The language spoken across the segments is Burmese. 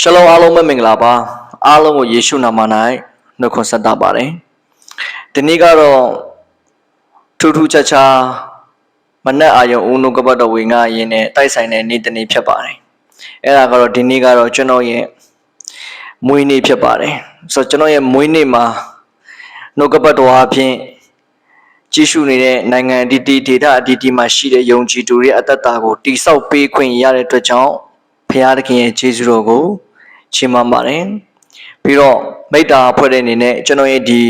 ရှလောအားလုံးပဲမင်္ဂလာပါအားလုံးကိုယေရှုနာမ၌နှုတ်ခွန်းဆက်တာပါတယ်ဒီနေ့ကတော့ထူးထူးခြားခြားမနက်အာရုံဦးနှုတ်ကပတ်တော်ဝင်ငါရင်းနဲ့တိုက်ဆိုင်တဲ့နေ့တစ်နေ့ဖြစ်ပါတယ်အဲ့ဒါကတော့ဒီနေ့ကတော့ကျွန်တော်ရဲ့မွေးနေ့ဖြစ်ပါတယ်ဆိုတော့ကျွန်တော်ရဲ့မွေးနေ့မှာနှုတ်ကပတ်တော်အဖြစ်ကြည့်ရှုနေတဲ့နိုင်ငံအတီးတီးဒေသအတီးတီးမှာရှိတဲ့ယုံကြည်သူတွေအသက်တာကိုတိဆောက်ပေးခွင့်ရတဲ့အတွက်ကြောင့်ဖခင်သခင်ရဲ့ကျေးဇူးတော်ကို ချီးမွမ်းပါတယ်ပြီးတော့မိတ္တာဖွဲ့တဲ့အနေနဲ့ကျွန်တော်ရဲ့ဒီ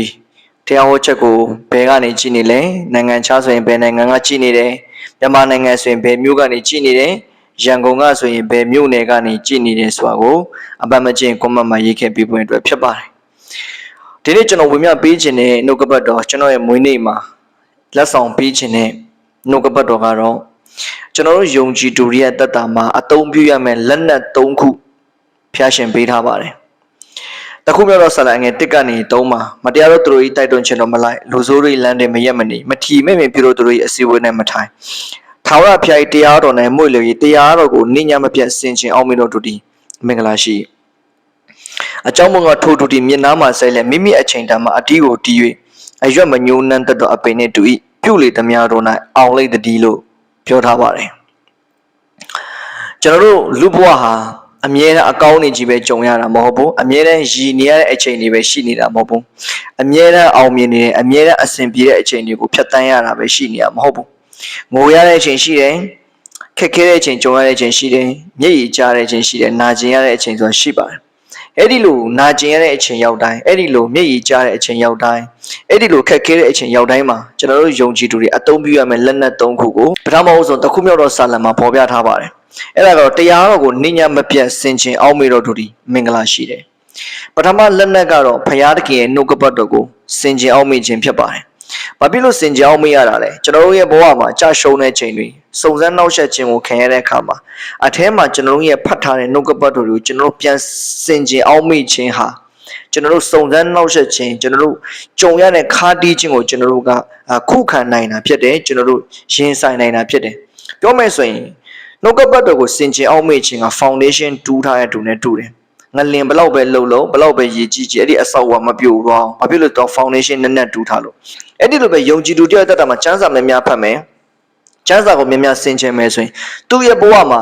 တရားဟောချက်ကိုဘယ်ကနေကြည့်နေလဲနိုင်ငံခြားဆိုရင်ဘယ်နိုင်ငံကကြည့်နေတယ်မြန်မာနိုင်ငံဆိုရင်ဘယ်မြို့ကနေကြည့်နေတယ်ရန်ကုန်ကဆိုရင်ဘယ်မြို့နယ်ကနေကြည့်နေတယ်ဆိုတာကိုအပတ်မကျင်ကွန်မန့်မှာရေးခဲ့ပြီးပွင့်အတွက်ဖြစ်ပါတယ်ဒီနေ့ကျွန်တော်ဝင်မြပေးခြင်းတဲ့နှုတ်ကပတ်တော်ကျွန်တော်ရဲ့မွေးနေ့မှာလက်ဆောင်ပေးခြင်းတဲ့နှုတ်ကပတ်တော်ကတော့ကျွန်တော်တို့ယုံကြည်သူတွေရဲ့တက်တာမှာအသုံးပြုရမယ့်လက်နက်၃ခု ဖျားရှင်ပေးထားပါတယ်တခုမြောက်တော့ဆလာငယ်တစ်ကနေ၃မှာမတရားတော့သူတို့ဤတိုက်တွန်းခြင်းတော့မလိုက်လူဆိုးတွေလမ်းတွေမရက်မနေမထီမဲ့မင်ပြုလို့သူတို့ဤအစည်းအဝေးနဲ့မထိုင်ထာဝရဘုရား၏တရားတော်နဲ့မှု့လျော်၏တရားတော်ကိုနိညာမပြတ်ဆင်ခြင်အောင်မင်းတို့တို့ဒီမင်္ဂလာရှိအကြောင်းမူကားထိုးတူတီမျက်နှာမှာဆဲလဲမိမိအချိန်တန်မှာအတီးကိုတီး၍အရွက်မညိုးနှံ့သက်သောအပင်နှင့်တူ၏ပြုလေသမျှတို့၌အောင်လိတ်တည်းလို့ပြောထားပါတယ်ကျွန်တော်တို့လူဘဝဟာ အမြဲတမ်းအကောင်းနေကြီးပဲကြုံရတာမဟုတ်ဘူးအမြဲတမ်းရည်နေရတဲ့အချိန်တွေပဲရှိနေတာမဟုတ်ဘူးအမြဲတမ်းအောင်မြင်နေတယ်အမြဲတမ်းအဆင်ပြေတဲ့အချိန်တွေကိုဖြတ်တန်းရတာပဲရှိနေတာမဟုတ်ဘူးငိုရတဲ့အချိန်ရှိတယ်ခက်ခဲတဲ့အချိန်ကြုံရတဲ့အချိန်ရှိတယ်မျက်ရည်ကျတဲ့အချိန်ရှိတယ်နာကျင်ရတဲ့အချိန်ဆိုတာရှိပါတယ် အဲ့ဒီလိုနာကျင်ရတဲ့အချိန်ရောက်တိုင်းအဲ့ဒီလိုမျက်ရည်ကျတဲ့အချိန်ရောက်တိုင်းအဲ့ဒီလိုခက်ခဲတဲ့အချိန်ရောက်တိုင်းမှာကျွန်တော်တို့ယုံကြည်သူတွေအသုံးပြုရမယ့်လက်နက်၃ခုကိုပထမဆုံးတစ်ခုမြောက်တော့စာလံမှာပေါ်ပြထားပါတယ်အဲ့ဒါတော့တရားတော်ကိုနိညာမပြတ်ဆင်ခြင်အောင်မေတော်တို့ဒီမင်္ဂလာရှိတယ်ပထမလက်နက်ကတော့ဖရာသခင်ရဲ့နှုတ်ကပတ်တော်ကိုဆင်ခြင်အောင်မေခြင်းဖြစ်ပါတယ်။ ဘာဖြစ်လို့စင်ကြောင်းမေးရတာလဲကျွန်တော်တို့ရဲ့ဘဝမှာကြာရှုံးတဲ့ချိန်တွေစုံစမ်းနှောက်ယှက်ခြင်းကိုခံရတဲ့အခါမှာအထဲမှာကျွန်တော်တို့ရဲ့ဖတ်ထားတဲ့နှုတ်ကပတ်တော်တွေကိုကျွန်တော်တို့ပြန်စင်ကြင်အောင်မေခြင်းဟာကျွန်တော်တို့စုံစမ်းနှောက်ယှက်ခြင်းကျွန်တော်တို့ကြုံရတဲ့ခါတီးခြင်းကိုကျွန်တော်တို့ကခုခံနိုင်တာဖြစ်တယ်ကျွန်တော်တို့ရင်ဆိုင်နိုင်တာဖြစ်တယ်ပြောမယ်ဆိုရင်နှုတ်ကပတ်တော်ကိုစင်ကြင်အောင်မေခြင်းက foundation တူးထားတဲ့တူနဲ့တူတယ် ငလင်ဘလောက်ပဲလှုပ်လို့ဘလောက်ပဲရည်ကြီးကြီးအဲ့ဒီအဆောက်အအုံမပြိုတော့ဘာဖြစ်လို့တော့ foundation နဲ့နဲ့တူးထားလို့အဲ့ဒီလိုပဲယုံကြည်သူတယောက်တက်တာမှာစမ်းစာများများဖတ်မယ်စမ်းစာကိုများများဆင်ခြင်မယ်ဆိုရင်သူ့ရဲ့ဘဝမှာ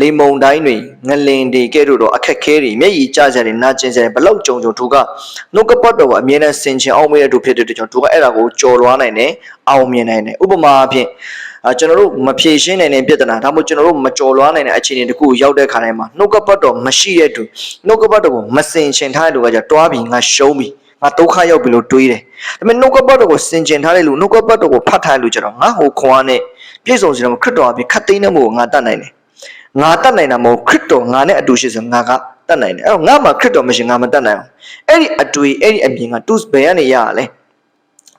လေမုံတိုင်းတွေငလင်တွေကဲ့သို့တော့အခက်ခဲတွေမျက်ရည်ကျကြတယ်နာကျင်ကြတယ်ဘလောက်ကြုံကြုံသူကနှုတ်ကပတ်တော်ကအမြဲတမ်းဆင်ခြင်အောင်မေးတဲ့သူဖြစ်တဲ့အတွက်ကြောင့်သူကအဲ့ဒါကိုကြော်လွားနိုင်တယ်အောင်မြင်နိုင်တယ်ဥပမာအဖြစ်အာ ကျွန်တော်တို့မဖြေရှင်းနိုင်တဲ့ပြဿနာဒါမှမဟုတ်ကျွန်တော်တို့မကြော်လွားနိုင်တဲ့အခြေအနေတခုကိုရောက်တဲ့ခါတိုင်းမှာနှုတ်ကပတ်တော်မရှိတဲ့သူနှုတ်ကပတ်တော်ကိုမစင်ချင်ထားတဲ့လူကじゃတွားပြီးငါရှုံးပြီငါဒုက္ခရောက်ပြီလို့တွေးတယ်ဒါပေမဲ့နှုတ်ကပတ်တော်ကိုစင်ကျင်ထားတဲ့လူနှုတ်ကပတ်တော်ကိုဖတ်ထားတဲ့လူကျတော့ငါဟိုခွန်အားနဲ့ပြည့်စုံစီတော့ခရစ်တော်အပြင်ခတ်သိမ်းတဲ့မို့ငါတတ်နိုင်တယ်ငါတတ်နိုင်တာမဟုတ်ခရစ်တော်ငါနဲ့အတူရှိဆိုငါကတတ်နိုင်တယ်အဲ့တော့ငါမှာခရစ်တော်မရှိငါမတတ်နိုင်အောင်အဲ့ဒီအတွေ့အဲ့ဒီအမြင်ကသူဘယ်ကနေရရလဲ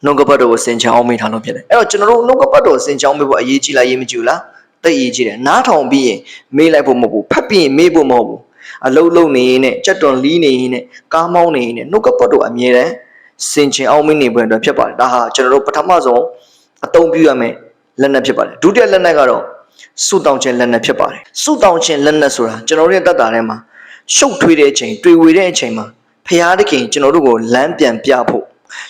နှုတ်ကပတ်တော်ကိုစင်ချောင်းမိထားလို့ဖြစ်တယ်အဲ့တော့ကျွန်တော်တို့နှုတ်ကပတ်တော်စင်ချောင်းမိဖို့အရေးကြီးလားရေးမကြည့်ဘူးလားတိတ်ရေးကြီးတယ်နားထောင်ပြီးရင်မေးလိုက်ဖို့မဟုတ်ဘူးဖတ်ပြီးရင်မေးဖို့မဟုတ်ဘူးအလုံးလုံးနေရင်နဲ့ကြက်တွန်လီးနေရင်နဲ့ကားမောင်းနေရင်နဲ့နှုတ်ကပတ်တော်အမြဲတမ်းစင်ချင်အောင်မင်းနေပွင့်အတွက်ဖြစ်ပါတယ်ဒါဟာကျွန်တော်တို့ပထမဆုံးအသုံးပြုရမယ့်လက်နက်ဖြစ်ပါတယ်ဒုတိယလက်နက်ကတော့စုတောင်းခြင်းလက်နက်ဖြစ်ပါတယ်စုတောင်းခြင်းလက်နက်ဆိုတာကျွန်တော်တို့ရဲ့တတ်တာထဲမှာရှုပ်ထွေးတဲ့အချိန်တွေ့ဝေတဲ့အချိန်မှာဖျားသခင်ကျွန်တော်တို့ကိုလမ်းပြန်ပြဖို့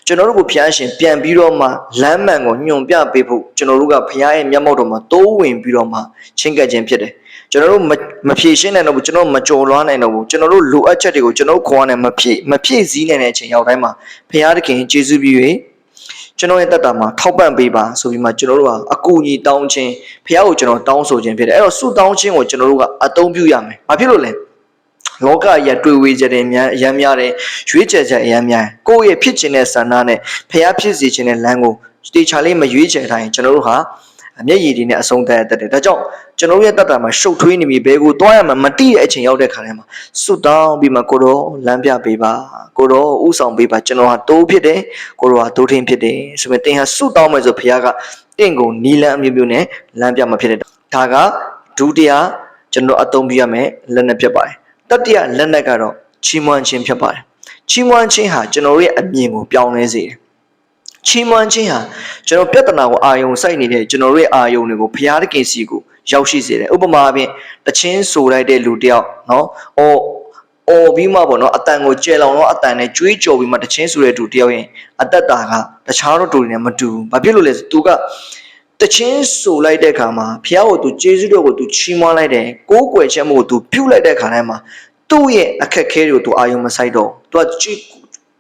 ကျွန်တော်တို့ကိုဖျားရှင်ပြန်ပြီးတော့မှလမ်းမှန်ကိုညွန်ပြပေးဖို့ကျွန်တော်တို့ကဖျားရဲ့မျက်မှောက်တော်မှာတိုးဝင်ပြီးတော့မှချင်းကပ်ခြင်းဖြစ်တယ်ကျွန်တော်တို့မဖြည့်ရှင်းနိုင်တော့ဘူးကျွန်တော်မကြော်လွားနိုင်တော့ဘူးကျွန်တော်တို့လိုအပ်ချက်တွေကိုကျွန်တော်ခေါ်ရတဲ့မဖြည့်မဖြည့်စည်းနိုင်တဲ့အချိန်ရောက်တိုင်းမှာဖျားသခင်ကျေးဇူးပြု၍ကျွန်တော်ရဲ့တက်တာမှာထောက်ပံ့ပေးပါဆိုပြီးမှကျွန်တော်တို့ကအကူအညီတောင်းခြင်းဖះကိုကျွန်တော်တောင်းဆိုခြင်းဖြစ်တယ်အဲ့တော့ဆုတောင်းခြင်းကိုကျွန်တော်တို့ကအသုံးပြုရမယ်ဘာဖြစ်လို့လဲ လောကရတွေ့ဝေကြတယ်များအရမ်းများတယ်ရွေးချယ်ချက်အရမ်းများကိုယ့်ရဲ့ဖြစ်ခြင်းတဲ့ဆန္ဒနဲ့ဖះဖြစ်စေခြင်းတဲ့လမ်းကိုတေချာလေးမရွေးချယ်တိုင်းကျွန်တော်တို့ဟာအမျက်ရည်တွေနဲ့အဆုံးသတ်တတ်တယ်ဒါကြောင့်ကျွန်တော်ရဲ့တတ်တာမှာရှုပ်ထွေးနေပြီဘဲကိုသွားရမှာမတိတဲ့အချိန်ရောက်တဲ့ခါတိုင်းမှာစွတ်တောင်းပြီးမှကိုတော့လမ်းပြပေးပါကိုတော့ဥဆောင်ပေးပါကျွန်တော်ဟာတိုးဖြစ်တယ်ကိုတော့ဟာတိုးထင်းဖြစ်တယ်ဆိုပေမဲ့တင်ဟာစွတ်တောင်းမယ်ဆိုဖခင်ကတင့်ကိုနီလန်းအမျိုးမျိုးနဲ့လမ်းပြမှာဖြစ်တယ်ဒါကဒုတိယကျွန်တော်အသုံးပြရမယ်လက်နက်ဖြစ်ပါတယ် တတိယလက်နက်ကတော့ချီးမွမ်းခြင်းဖြစ်ပါတယ်ချီးမွမ်းခြင်းဟာကျွန်တော်ရဲ့အမြင်ကိုပြောင်းလဲစေတယ်ချီးမွမ်းခြင်းဟာကျွန်တော်ပြဿနာကိုအာယုံစိုက်နေတဲ့ကျွန်တော်ရဲ့အာယုံတွေကိုဘုရားသခင်စီကိုရောက်ရှိစေတယ်ဥပမာအပြင်တချင်းဆိုလိုက်တဲ့လူတယောက်နော်ဟောအော်ပြီးမှပေါ့နော်အတန်ကိုကျဲလောင်တော့အတန်နဲ့ကြွေးကြော်ပြီးမှတချင်းဆိုတဲ့သူတယောက်ရင်အသက်တာကတခြားတော့တူတွေနဲ့မတူဘူးဘာဖြစ်လို့လဲဆိုသူက တချင်းဆိုလိုက်တဲ့ခါမှာဖះကိုသူကျေးဇူးတော်ကိုသူချီးမွမ်းလိုက်တယ်ကိုးကွယ်ချက်မှုကိုသူပြုလိုက်တဲ့ခါတိုင်းမှာသူ့ရဲ့အခက်ခဲတွေကိုသူအာယုံမဆိုင်တော့သူကကြွေး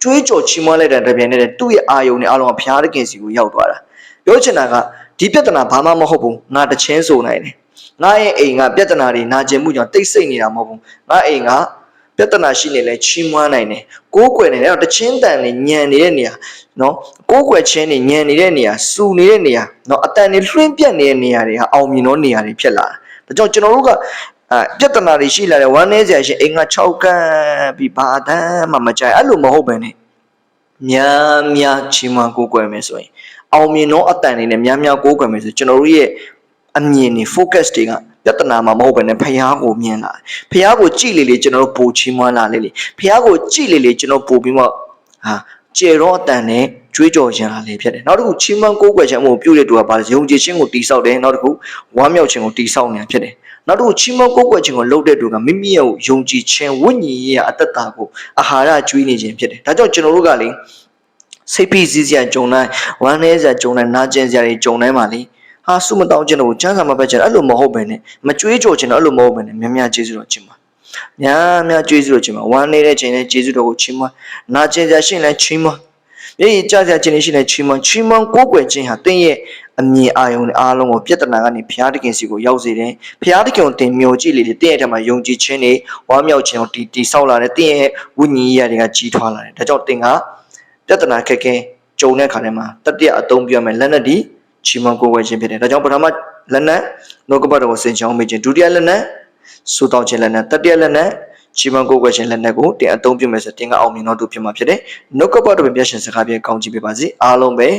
ကြွေးကြော်ချီးမွမ်းလိုက်တဲ့တပြိုင်နက်တည်းသူ့ရဲ့အာယုံနဲ့အလုံးကဖះတခင်စီကိုရောက်သွားတာပြောချင်တာကဒီပြဿနာဘာမှမဟုတ်ဘူးငါတချင်းဆိုနိုင်တယ်ငါရဲ့အိမ်ကပြဿနာတွေနာကျင်မှုကြောင့်တိတ်ဆိတ်နေတာမဟုတ်ဘူးငါအိမ်က ပြဿနာရှိနေလဲချီးမွမ်းနိုင်တယ်ကိုးကွယ်နေတယ်တော့တချင်းတန်နေညံနေတဲ့နေရာနော်ကိုးကွယ်ခြင်းနေညံနေတဲ့နေရာစူနေတဲ့နေရာနော်အတန်နေလွှင့်ပြတ်နေတဲ့နေရာတွေဟာအောင်မြင်သောနေရာတွေဖြစ်လာတာဒါကြောင့်ကျွန်တော်တို့ကအဲပြဿနာတွေရှိလာတယ်ဝမ်းနည်းစရာရှိအိမ်က6ကန်းပြီးဘာအတန်းမှမကြိုက်အဲ့လိုမဟုတ်ပဲねများများချီးမွမ်းကိုးကွယ်မယ်ဆိုရင်အောင်မြင်သောအတန်တွေနဲ့များများကိုးကွယ်မယ်ဆိုကျွန်တော်တို့ရဲ့အမြင်တွေ focus တွေက ပြဿနာမှာမဟုတ်ဘဲနဲ့ဖះကိုမြင်လာဖះကိုကြည့်လေလေကျွန်တော်တို့ပိုချီးမွမ်းလာလေလေဖះကိုကြည့်လေလေကျွန်တော်ပိုပြီးမှဟာကျေရောအတန်နဲ့ကြွေးကြော်ခြင်းလာလေဖြစ်တယ်နောက်တစ်ခုချီးမွမ်းကိုးကွယ်ခြင်းအမှုပြုတဲ့သူကပါယုံကြည်ခြင်းကိုတိဆောက်တယ်နောက်တစ်ခုဝမ်းမြောက်ခြင်းကိုတိဆောက်နေတာဖြစ်တယ်နောက်တစ်ခုချီးမွမ်းကိုးကွယ်ခြင်းကိုလုပ်တဲ့သူကမိမိရဲ့ယုံကြည်ခြင်းဝိညာဉ်ရေးအတ္တတာကိုအာဟာရကျွေးနေခြင်းဖြစ်တယ်ဒါကြောင့်ကျွန်တော်တို့ကလေစိတ်ဖိစီးစရာကြုံတိုင်းဝမ်းနည်းစရာကြုံတိုင်းနာကျင်စရာတွေကြုံတိုင်းမှာလေ ဟာစုမတောင်းခြင်းတော့ကျန်းစာမပဲခြင်းအဲ့လိုမဟုတ်ပဲနဲ့မကြွေးကြော်ခြင်းတော့အဲ့လိုမဟုတ်ပဲနဲ့များများကျေးဇူးတော်ခြင်းပါများများကျေးဇူးတော်ခြင်းပါဝမ်းနေတဲ့ခြင်းနဲ့ကျေးဇူးတော်ကိုချီးမွမ်းနာကျင်စရာရှိရင်လည်းချီးမွမ်းမြေကြီးကြစရာခြင်းနဲ့ရှိရင်လည်းချီးမွမ်းချီးမွမ်းကိုးကွယ်ခြင်းဟာတင်းရဲ့အမြင်အာရုံနဲ့အားလုံးကိုပြဿနာကနေဘုရားသခင်စီကိုရောက်စေတယ်ဘုရားသခင်ကိုတင်မျိုးကြည့်လေလေတင်းရဲ့ထက်မှာယုံကြည်ခြင်းတွေဝမ်းမြောက်ခြင်းကိုတီတီဆောက်လာတယ်တင်းရဲ့ဝိညာဉ်ရေးရာတွေကကြီးထွားလာတယ်ဒါကြောင့်တင်ကပြဿနာခက်ခဲကြုံတဲ့ခါထဲမှာတတိယအသုံးပြရမယ်လက်နဲ့ဒီ ချီးမွမ်းကိုးကွယ်ခြင်းဖြစ်တယ်ဒါကြောင့်ပထမလက်နဲ့နှုတ်ကပတ်တော်ကိုစင်ချောင်းမိခြင်းဒုတိယလက်နဲ့စူတောင်းခြင်းလက်နဲ့တတိယလက်နဲ့ချီးမွမ်းကိုးကွယ်ခြင်းလက်နဲ့ကိုတင်အသုံးပြုမယ်ဆိုတင်ကအောင်မြင်တော်သူဖြစ်မှာဖြစ်တယ်နှုတ်ကပတ်တော်ပြည့်ရှင်စကားပြေကောင်းချီးပေးပါစေအားလုံးပဲ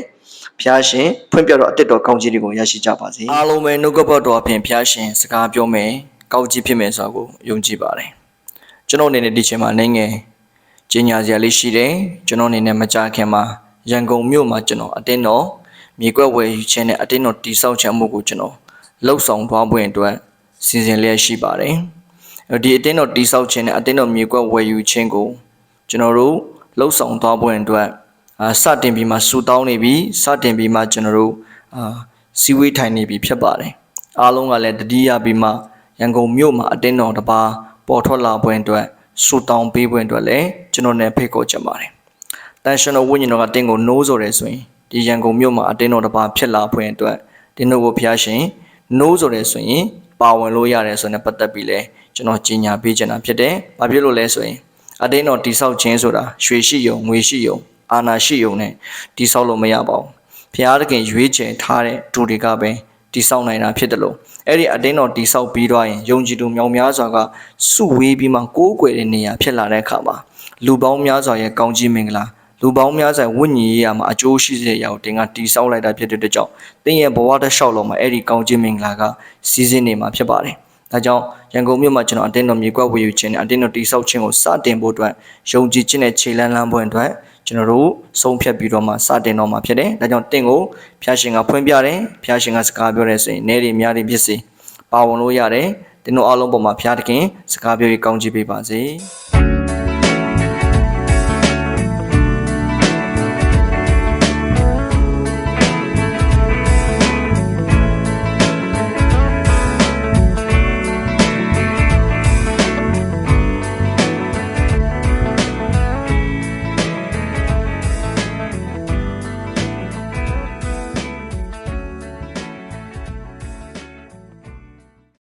ဖျားရှင်ဖွင့်ပြတော့အတစ်တော်ကောင်းချီးတွေကိုရရှိကြပါစေအားလုံးပဲနှုတ်ကပတ်တော်အပြင်ဖျားရှင်စကားပြောမယ်ကောင်းချီးဖြစ်မယ်ဆိုတာကိုယုံကြည်ပါတယ်ကျွန်တော်အနေနဲ့ဒီချိန်မှာနေငယ်ကျင်ညာစရာလေးရှိတယ်ကျွန်တော်အနေနဲ့မကြခင်မှာရန်ကုန်မြို့မှာကျွန်တော်အတင်းတော် မြေကွက်ဝယ်ယူခြင်းနဲ့အတင်းတော်တိဆောက်ခြင်းမှုကိုကျွန်တော်လှုပ်ဆောင်သွားဖို့အတွက်စီစဉ်လျက်ရှိပါတယ်ဒီအတင်းတော်တိဆောက်ခြင်းနဲ့အတင်းတော်မြေကွက်ဝယ်ယူခြင်းကိုကျွန်တော်တို့လှုပ်ဆောင်သွားဖို့အတွက်အာစတင်ပြီးမှဆူတောင်းနေပြီစတင်ပြီးမှကျွန်တော်တို့အာစီဝေးထိုင်နေပြီဖြစ်ပါတယ်အားလုံးကလည်းတတိယပြီးမှရန်ကုန်မြို့မှာအတင်းတော်တစ်ပါးပေါ်ထွက်လာပွဲအတွက်ဆူတောင်းပေးပွဲအတွက်လည်းကျွန်တော်နဲ့ဖိတ်ခေါ်ချင်ပါတယ်တန်ရှင်တော်ဝိညာဉ်တော်ကတင်းကိုနိုးဆိုတယ်ဆိုရင် ဒီရန်ကုန်မြို့မှာအတင်းတော်တစ်ပါးဖြစ်လာဖွင့်အတွက်တင်းတို့ကိုဖျားရှင်နိုးဆိုတယ်ဆိုရင်ပါဝင်လို့ရတယ်ဆိုတဲ့ပတ်သက်ပြီးလဲကျွန်တော်ကြီးညာပေးချင်တာဖြစ်တယ်။ဘာဖြစ်လို့လဲဆိုရင်အတင်းတော်တိဆောက်ခြင်းဆိုတာရွှေရှိယုံငွေရှိယုံအာနာရှိယုံနဲ့တိဆောက်လို့မရပါဘူး။ဖျားတခင်ရွေးချယ်ထားတဲ့သူတွေကပဲတိဆောက်နိုင်တာဖြစ်တယ်လို့အဲ့ဒီအတင်းတော်တိဆောက်ပြီးတော့ရင်ယုံကြည်သူမြောင်များစွာကစုဝေးပြီးမှကိုးကွယ်တဲ့နေရာဖြစ်လာတဲ့အခါမှာလူပေါင်းများစွာရဲ့ကောင်းကြီးမင်္ဂလာ လူပေါင်းများစွာဝိညာဉ်ရေးရမှာအကျိုးရှိစေရအောင်တင်ကတီဆောက်လိုက်တာဖြစ်တဲ့အတွက်ကြောင့်တင်းရဲ့ဘဝတစ်လျှောက်လုံးမှာအဲ့ဒီကောင်းခြင်းမင်္ဂလာကစီးစင်းနေမှာဖြစ်ပါတယ်။ဒါကြောင့်ရန်ကုန်မြို့မှာကျွန်တော်အတင်းတော်မြေကွက်ဝေယူခြင်းနဲ့အတင်းတော်တီဆောက်ခြင်းကိုစတင်ဖို့အတွက်ယုံကြည်ခြင်းနဲ့ခြေလန်းလန်းပွဲအတွက်ကျွန်တော်တို့ဆုံးဖြတ်ပြီးတော့မှစတင်တော့မှာဖြစ်တယ်။ဒါကြောင့်တင်းကိုဖျားရှင်ကဖွင့်ပြတယ်။ဖျားရှင်ကစကားပြောတယ်ဆိုရင်နေရီများတွေဖြစ်စေပါဝင်လို့ရတယ်။တင်းတို့အားလုံးပေါ်မှာဖျားတခင်စကားပြောပြီးကောင်းချီးပေးပါစေ။